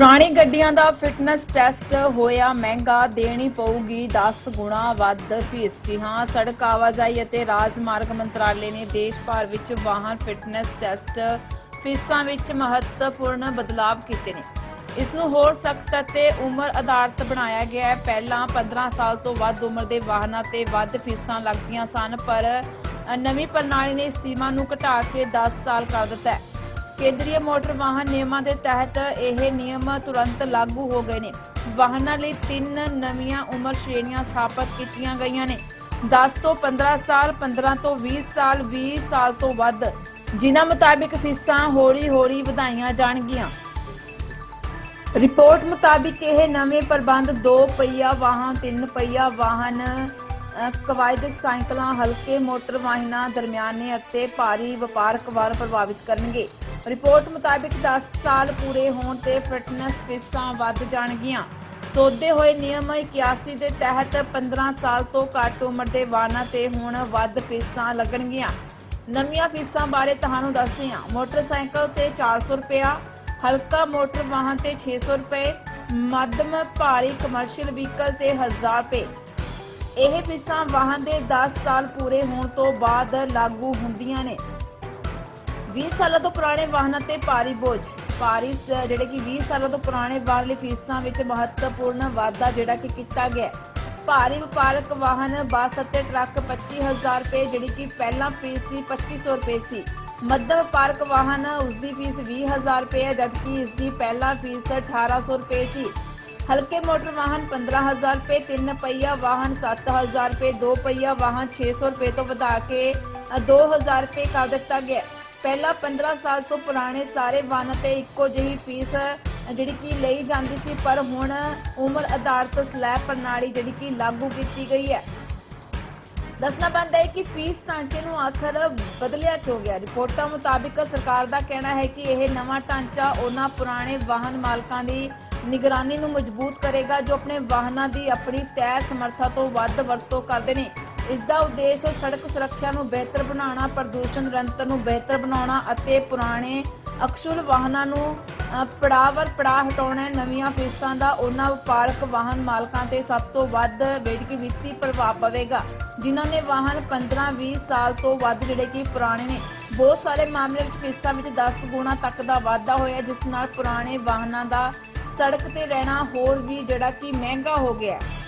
ਪੁਰਾਣੀ ਗੱਡੀਆਂ ਦਾ fitness test ਹੋਇਆ, ਮਹਿੰਗਾ ਦੇਣੀ ਪਊਗੀ 10 ਗੁਣਾ ਵੱਧ ਫੀਸ। ਜੀ ਹਾਂ, ਸੜਕ ਆਵਾਜਾਈ ਅਤੇ ਰਾਜਮਾਰਗ ਮੰਤਰਾਲੇ ਨੇ ਦੇਸ਼ ਭਰ ਵਿੱਚ ਵਾਹਨ ਫਿਟਨੈਸ ਟੈਸਟ ਫੀਸਾਂ ਵਿੱਚ ਮਹੱਤਵਪੂਰਨ ਬਦਲਾਅ ਕੀਤੇ ਨੇ। ਇਸ ਨੂੰ ਹੋਰ ਸਖਤ ਅਤੇ ਉਮਰ ਆਧਾਰਿਤ ਬਣਾਇਆ ਗਿਆ ਹੈ। ਪਹਿਲਾਂ 15 ਸਾਲ ਤੋਂ ਵੱਧ ਉਮਰ ਦੇ ਵਾਹਨਾਂ ਤੇ ਵੱਧ ਫੀਸਾਂ ਲੱਗਦੀਆਂ ਸਨ, ਪਰ ਨਵੀਂ ਪ੍ਰਣਾਲੀ ਨੇ ਇਸ ਸੀਮਾ ਨੂੰ ਘਟਾ ਕੇ 10 ਸਾਲ ਕਰ ਦਿੱਤਾ ਹੈ। ਕੇਂਦਰੀ ਮੋਟਰ ਵਾਹਨ ਨਿਯਮਾਂ ਦੇ ਤਹਿਤ ਇਹ ਨਿਯਮ ਤੁਰੰਤ ਲਾਗੂ ਹੋ ਗਏ ਨੇ। ਵਾਹਨਾਂ ਲਈ ਤਿੰਨ ਨਵੀਆਂ ਉਮਰ ਸ਼੍ਰੇਣੀਆਂ ਸਥਾਪਿਤ ਕੀਤੀਆਂ ਗਈਆਂ ਨੇ। 10 ਤੋਂ 15 ਸਾਲ 15 ਤੋਂ 20 ਸਾਲ 20 ਸਾਲ ਤੋਂ ਵੱਧ। ਜਿਨ੍ਹਾਂ ਮੁਤਾਬਿਕ ਫੀਸਾਂ ਹੌਲੀ-ਹੌਲੀ ਵਧਾਈਆਂ ਜਾਣਗੀਆਂ। ਰਿਪੋਰਟ ਮੁਤਾਬਿਕ ਇਹ ਨਵੇਂ ਪ੍ਰਬੰਧ 2 ਪਹੀਆ ਵਾਹਨ 3 ਪਹੀਆ ਵਾਹਨ ਕਵਾਇਦ ਸਾਈਕਲਾਂ, ਹਲਕੇ ਮੋਟਰ ਵਾਹਨਾਂ ਦਰਮਿਆਨੇ ਅਤੇ ਭਾਰੀ ਵਪਾਰਕ ਵਾਰ ਪ੍ਰਭਾਵਿਤ ਕਰਨਗੇ। ਰਿਪੋਰਟ ਮੁਤਾਬਿਕ 10 ਸਾਲ ਪੂਰੇ ਹੋਣ ਤੇ ਫਿਟਨੈਸ ਫੀਸਾਂ ਵੱਧ ਜਾਣਗੀਆਂ। ਸੋਧੇ ਹੋਏ ਨਿਯਮ 81 ਦੇ ਤਹਿਤ 15 ਸਾਲ ਤੋਂ ਘੱਟ ਉਮਰ ਦੇ ਵਾਹਨਾਂ ਤੇ ਹੁਣ ਵੱਧ ਫੀਸਾਂ ਲੱਗਣਗੀਆਂ। ਨਵੀਆਂ ਫੀਸਾਂ ਬਾਰੇ ਤੁਹਾਨੂੰ ਦੱਸਦੇ ਹਾਂ। ਮੋਟਰਸਾਈਕਲ ਤੇ 400 ਰੁਪਇਆ, ਹਲਕਾ ਮੋਟਰ ਵਾਹਨ ਤੇ 600 ਰੁਪਏ, ਮੱਧਮ ਭਾਰੀ ਕਮਰਸ਼ੀਅਲ ਵਹੀਕਲ ਤੇ 1000 ਰੁਪਏ। ਇਹ ਫੀਸਾਂ ਵਾਹਨ ਦੇ 10 ਸਾਲ ਪੂਰੇ ਹੋਣ ਤੋਂ ਬਾਅਦ ਲਾਗੂ ਹੁੰਦੀਆਂ ਨੇ। 20 ਸਾਲਾਂ ਤੋਂ ਪੁਰਾਣੇ ਵਾਹਨਾਂ ਤੇ ਭਾਰੀ ਬੋਝ ਭਾਰੀ ਸ- ਜਿਹੜੇ ਕਿ 20 ਸਾਲਾਂ ਤੋਂ ਪੁਰਾਣੇ ਵਾਹਨ ਲਈ ਫੀਸਾਂ ਵਿੱਚ ਮਹੱਤਵਪੂਰਨ ਵਾਧਾ ਜਿਹੜਾ ਕਿ ਕੀਤਾ ਗਿਆ ਹੈ। ਭਾਰੀ ਵਪਾਰਕ ਵਾਹਨ ਬੱਸ ਅਤੇ ਟਰੱਕ 25000 ਰੁਪਏ ਜਿਹੜੀ ਕਿ ਪਹਿਲਾਂ ਫੀਸ ਸੀ 2500 ਰੁਪਏ ਸੀ ਮੱਧਮ ਵਪਾਰਕ ਵਾਹਨ ਉਸ ਦੀ ਫੀਸ 20000 ਰੁਪਏ ਹੈ ਜਦਕਿ ਇਸ ਦੀ ਪਹਿਲਾਂ ਫੀਸ 1800 ਰੁਪਏ ਸੀ ਹਲਕੇ ਮੋਟਰ ਵਾਹਨ 15000 ਰੁਪਏ ਤਿੰਨ ਪਹੀਆ ਵਾਹਨ 7000 ਰੁਪਏ ਦੋ ਪਹੀਆ ਵਾਹਨ 600 ਰੁਪਏ ਤੋਂ ਵਧਾ ਕੇ ਅ, 2000 ਰੁਪਏ ਕਰ ਦਿੱਤਾ ਗਿਆ ਹੈ। ਪਹਿਲਾਂ 15 ਸਾਲ ਤੋਂ ਪੁਰਾਣੇ ਸਾਰੇ ਵਾਹਨਾਂ ਤੇ ਇੱਕੋ ਜਿਹੀ ਫੀਸ ਜਿਹੜੀ ਕਿ ਲਈ ਜਾਂਦੀ ਸੀ, ਪਰ ਹੁਣ ਉਮਰ ਆਧਾਰਿਤ ਸਲੈਬ ਪ੍ਰਣਾਲੀ ਜਿਹੜੀ ਕਿ ਲਾਗੂ ਕੀਤੀ ਗਈ ਹੈ। ਦੱਸਣਾ ਪੈਂਦਾ ਹੈ ਕਿ ਫੀਸ ਢਾਂਚੇ ਨੂੰ ਆਖਰ ਬਦਲਿਆ ਕਿਉਂ ਗਿਆ? ਰਿਪੋਰਟਾਂ ਮੁਤਾਬਿਕ ਸਰਕਾਰ ਦਾ ਕਹਿਣਾ ਹੈ ਕਿ ਇਹ ਨਵਾਂ ਢਾਂਚਾ ਉਹਨਾਂ ਪੁਰਾਣੇ ਵਾਹਨ ਮਾਲਕਾਂ ਦੀ ਨਿਗਰਾਨੀ ਨੂੰ ਮਜ਼ਬੂਤ ਕਰੇਗਾ, ਜੋ ਆਪਣੇ ਵਾਹਨਾਂ ਦੀ ਆਪਣੀ ਤੈਅ ਸਮਰੱਥਾ ਤੋਂ ਵੱਧ ਵਰਤੋਂ ਕਰਦੇ ਨੇ। ਇਸ ਦਾ ਉਦੇਸ਼ ਸੜਕ ਸੁਰੱਖਿਆ ਨੂੰ ਬਿਹਤਰ ਬਣਾਉਣਾ ਪ੍ਰਦੂਸ਼ਣ ਨਿਰੰਤਰ ਨੂੰ ਬਿਹਤਰ ਬਣਾਉਣਾ ਅਤੇ ਪੁਰਾਣੇ ਅਕਸ਼ੁਲ ਵਾਹਨਾਂ ਨੂੰ ਅ, ਪੜਾਵਰ ਪੜਾ ਹਟਾਉਣਾ ਨਵੀਆਂ ਫੀਸਾਂ ਦਾ ਉਹਨਾਂ ਵਪਾਰਕ ਵਾਹਨ ਮਾਲਕਾਂ ਤੇ ਸਭ ਤੋਂ ਵੱਧ ਜਿਹੜੀ ਕਿ ਵਿੱਤੀ ਪ੍ਰਭਾਵ ਪਵੇਗਾ। ਜਿਨ੍ਹਾਂ ਨੇ ਵਾਹਨ 15-20 ਸਾਲ ਤੋਂ ਵੱਧ ਜਿਹੜੇ ਕਿ ਪੁਰਾਣੇ ਨੇ ਬਹੁਤ ਸਾਰੇ ਮਾਮਲੇ ਵਿੱਚ ਫੀਸਾਂ ਵਿੱਚ 10 ਗੁਣਾ ਤੱਕ ਦਾ ਵਾਧਾ ਹੋਇਆ ਜਿਸ ਨਾਲ ਪੁਰਾਣੇ ਵਾਹਨਾਂ ਦਾ ਸੜਕ ਤੇ ਰਹਿਣਾ ਹੋਰ ਵੀ ਜਿਹੜਾ ਕਿ ਮਹਿੰਗਾ ਹੋ ਗਿਆ ਹੈ।